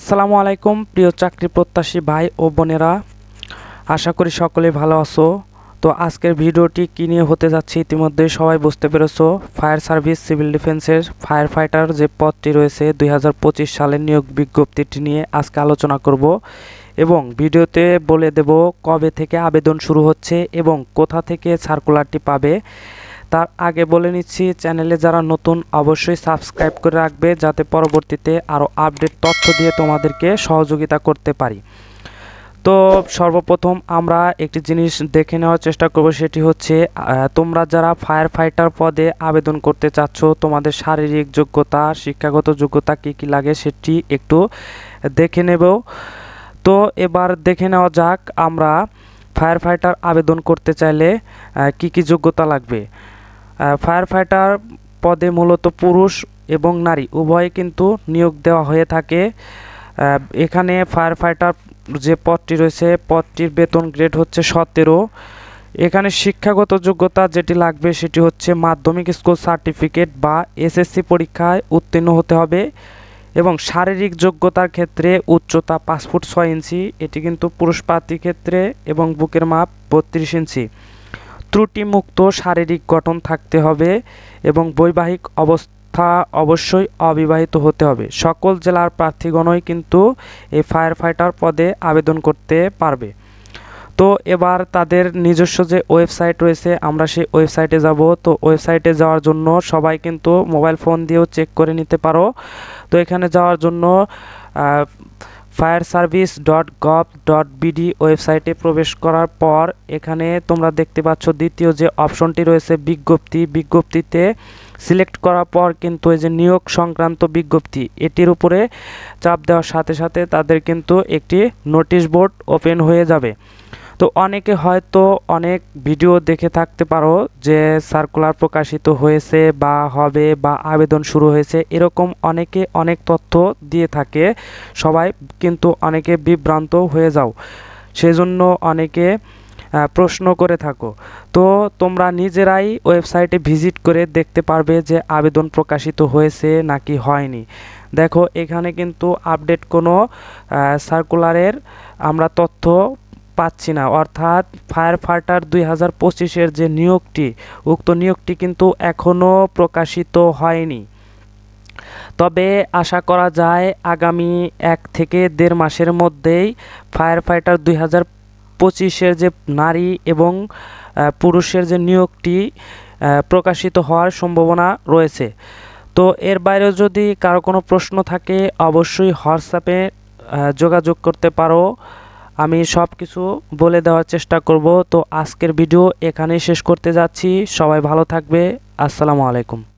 আসসালামু আলাইকুম, প্রিয় চাকরি প্রত্যাশী ভাই ও বোনেরা। আশা করি সকলে ভালো আছো। তো আজকের ভিডিওটি কী নিয়ে হতে যাচ্ছে ইতিমধ্যে সবাই বুঝতে পেরেছ। ফায়ার সার্ভিস, সিভিল ডিফেন্সের ফায়ার ফাইটার যে পদটি রয়েছে, দুই হাজার পঁচিশ সালের নিয়োগ বিজ্ঞপ্তিটি নিয়ে আজকে আলোচনা করব এবং ভিডিওতে বলে দেব কবে থেকে আবেদন শুরু হচ্ছে এবং কোথা থেকে সার্কুলারটি পাবে। তার আগে বলে নিচ্ছি, চ্যানেলে যারা নতুন অবশ্যই সাবস্ক্রাইব করে রাখবে যাতে পরবর্তীতে আরও আপডেট তথ্য দিয়ে তোমাদেরকে সহযোগিতা করতে পারি। তো সর্বপ্রথম আমরা একটি জিনিস দেখে নেওয়ার চেষ্টা করব, সেটি হচ্ছে তোমরা যারা ফায়ার ফাইটার পদে আবেদন করতে চাচ্ছ, তোমাদের শারীরিক যোগ্যতা, শিক্ষাগত যোগ্যতা কী কী লাগে সেটি একটু দেখে নেব। তো এবার দেখে নেওয়া যাক, আমরা ফায়ার ফাইটার আবেদন করতে চাইলে কী কী যোগ্যতা লাগবে। ফায়ার ফাইটার পদে মূলত পুরুষ এবং নারী, উভয়ে কিন্তু নিয়োগ দেওয়া হয়ে থাকে। এখানে ফায়ার ফাইটার যে পদটি রয়েছে, পদটির বেতন গ্রেড হচ্ছে সতেরো। এখানে শিক্ষাগত যোগ্যতা যেটি লাগবে সেটি হচ্ছে মাধ্যমিক স্কুল সার্টিফিকেট বা এসএসসি পরীক্ষায় উত্তীর্ণ হতে হবে এবং শারীরিক যোগ্যতার ক্ষেত্রে উচ্চতা পাঁচ ফুট ছয় ইঞ্চি, এটি কিন্তু পুরুষ প্রার্থীর ক্ষেত্রে এবং বুকের মাপ বত্রিশ ইঞ্চি। ত্রুটিমুক্ত শারীরিক গঠন থাকতে হবে এবং বৈবাহিক অবস্থা অবশ্যই অবিবাহিত হতে হবে। সকল জেলার প্রার্থীগণই কিন্তু এই ফায়ার ফাইটার পদে আবেদন করতে পারবে। তো এবার তাদের নিজস্ব যে ওয়েবসাইট রয়েছে, আমরা সেই ওয়েবসাইটে যাব। তো ওয়েবসাইটে যাওয়ার জন্য সবাই কিন্তু মোবাইল ফোন দিয়েও চেক করে নিতে পারো। তো এখানে যাওয়ার জন্য fire service dot gov dot BD ওয়েবসাইটে প্রবেশ করার পর এখানে তোমরা দেখতে পাচ্ছ দ্বিতীয় যে অপশনটি রয়েছে বিজ্ঞপ্তি। বিজ্ঞপ্তিতে সিলেক্ট করার পর কিন্তু এই যে নিয়োগ সংক্রান্ত বিজ্ঞপ্তি, এটির উপরে চাপ দেওয়ার সাথে সাথে তাদের কিন্তু একটি নোটিশ বোর্ড ওপেন হয়ে যাবে। তো অনেকে হয়তো অনেক ভিডিও দেখে থাকতে পারো যে সার্কুলার প্রকাশিত হয়েছে বা হবে বা আবেদন শুরু হয়েছে, এরকম অনেকে অনেক তথ্য দিয়ে থাকে। সবাই কিন্তু অনেকে বিভ্রান্ত হয়ে যাও। সেজন্য অনেকে প্রশ্ন করে থাকো। তো তোমরা নিজেরাই ওয়েবসাইটে ভিজিট করে দেখতে পারবে যে আবেদন প্রকাশিত হয়েছে নাকি হয়নি। দেখো, এখানে কিন্তু আপডেট কোনো সার্কুলারের আমরা তথ্য পাচ্ছি না। অর্থাৎ ফায়ার ফাইটার দুই হাজার পঁচিশের যে নিয়োগটি, উক্ত নিয়োগটি কিন্তু এখনও প্রকাশিত হয়নি। তবে আশা করা যায় আগামী এক থেকে দেড় মাসের মধ্যেই ফায়ার ফাইটার দুই হাজার পঁচিশের যে নারী এবং পুরুষের যে নিয়োগটি প্রকাশিত হওয়ার সম্ভাবনা রয়েছে। তো এর বাইরেও যদি কারও কোনো প্রশ্ন থাকে, অবশ্যই হোয়াটসঅ্যাপে যোগাযোগ করতে পারো। আমি সব কিছু বলে দেওয়ার চেষ্টা করব। তো আজকের ভিডিও এখানেই শেষ করতে যাচ্ছি। সবাই ভালো থাকবে। আসসালামু আলাইকুম।